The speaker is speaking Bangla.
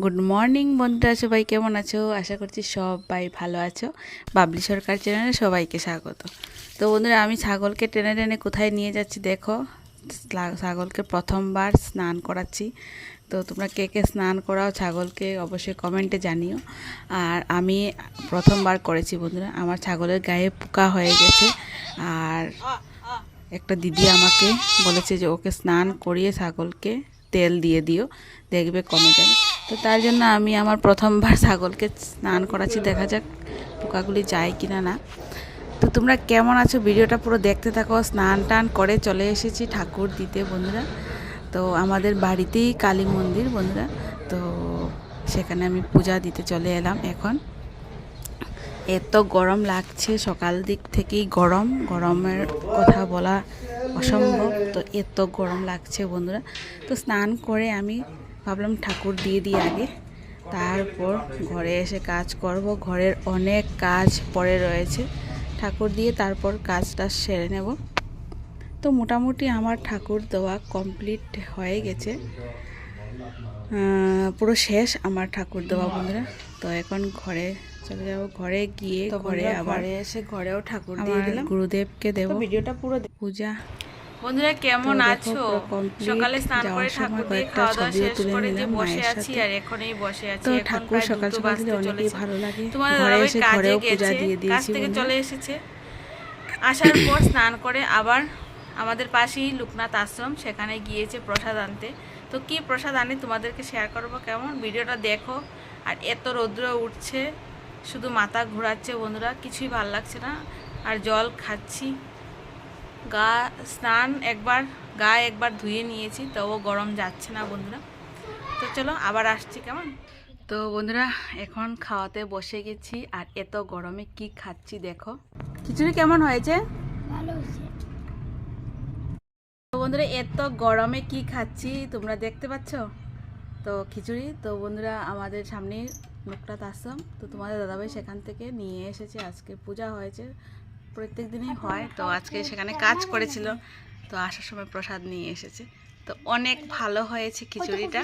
গুড মর্নিং বন্ধুরা, সবাই কেমন আছো? আশা করছি সবাই ভালো আছো। বাবলি সরকার চ্যানেলে সবাইকে স্বাগত। তো বন্ধুরা, আমি ছাগলকে টেনে টেনে কোথায় নিয়ে যাচ্ছি দেখো। ছাগলকে প্রথমবার স্নান করাচ্ছি। তো তোমরা কে কে স্নান করাও ছাগলকে অবশ্যই কমেন্টে জানিও। আর আমি প্রথমবার করেছি বন্ধুরা, আমার ছাগলের গায়ে পোকা হয়ে গেছে। আর একটা দিদি আমাকে বলেছে যে ওকে স্নান করিয়ে ছাগলকে তেল দিয়ে দিও, দেখবে কমে যাবে। তো তার জন্য আমি আমার প্রথমবার ছাগলকে স্নান করাচ্ছি, দেখা যাক পোকাগুলি যায় কিনা না। তো তোমরা কেমন আছো? ভিডিওটা পুরো দেখতে থাকো। স্নান টান করে চলে এসেছি ঠাকুর দিতে, বন্ধুরা। তো আমাদের বাড়িতেই কালী মন্দির, বন্ধুরা। তো সেখানে আমি পূজা দিতে চলে এলাম এখন। এত গরম লাগছে সকাল দিক থেকেই গরম। গরমের কথা বলা অসম্ভব। তো এত গরম লাগছে বন্ধুরা। তো স্নান করে আমি ভাবলাম ঠাকুর দিয়ে দিই আগে। তারপর ঘরে এসে কাজ করব। ঘরের অনেক কাজ পড়ে রয়েছে। ঠাকুর দিয়ে তারপর কাজটা সেরে নেব। তো মোটামুটি আমার ঠাকুর দেওয়া কমপ্লিট হয়ে গেছে। পুরো শেষ আমার ঠাকুর দেওয়া বন্ধুরা। তো এখন ঘরে চলে যাব ঘরে গিয়ে ঘরে আবার এসে ঘরেও ঠাকুর আমার গুরুদেবকে দেব। ভিডিওটা পুরো পূজা। বন্ধুরা কেমন আছো? সকালে স্নান করে ঠাকুর দিয়ে খাওয়া দাওয়া শেষ করে যে বসে আছি। আর এখনই বসে আছি। তো এখন ঠাকুর প্রায় সকাল দুটো সকাল দিলে বাজতে অনেকেই চলেছে। ভালো লাগে। তোমাদের ঘরে এসে কাজে ঘরেও পূজা গেছে, দিয়ে কাজ থেকে চলে এসেছে। আসার পর স্নান করে আবার আমাদের পাশেই লোকনাথ আশ্রম সেখানে গিয়েছে প্রসাদ আনতে। তো কি প্রসাদ আনি তোমাদেরকে শেয়ার করব? কেমন? ভিডিওটা দেখো। আর এত রৌদ্র উঠছে। শুধু মাথা ঘোরাচ্ছে বন্ধুরা কিছুই ভালো লাগছে না। আর জল খাচ্ছি। গা স্নান একবার গা একবার ধুয়ে নিয়েছি তবুও গরম যাচ্ছে না বন্ধুরা। তো চলো আবার আসছি কেমন? তো বন্ধুরা এখন খাওয়াতে বসে গেছি আর এত গরমে কি খাচ্ছি দেখো। খিচুড়ি কেমন হয়েছে। তো বন্ধুরা এত গরমে কি খাচ্ছি তোমরা দেখতে পাচ্ছ? তো খিচুড়ি, তো বন্ধুরা আমাদের সামনে নুকটাত আশ্রম তো তোমাদের দাদাভাই সেখান থেকে নিয়ে এসেছে, আজকে পূজা হয়েছে, প্রত্যেক দিনই হয়। তো আজকে সেখানে কাজ করেছিল, তো আসার সময় প্রসাদ নিয়ে এসেছে। তো অনেক ভালো হয়েছে খিচুড়িটা।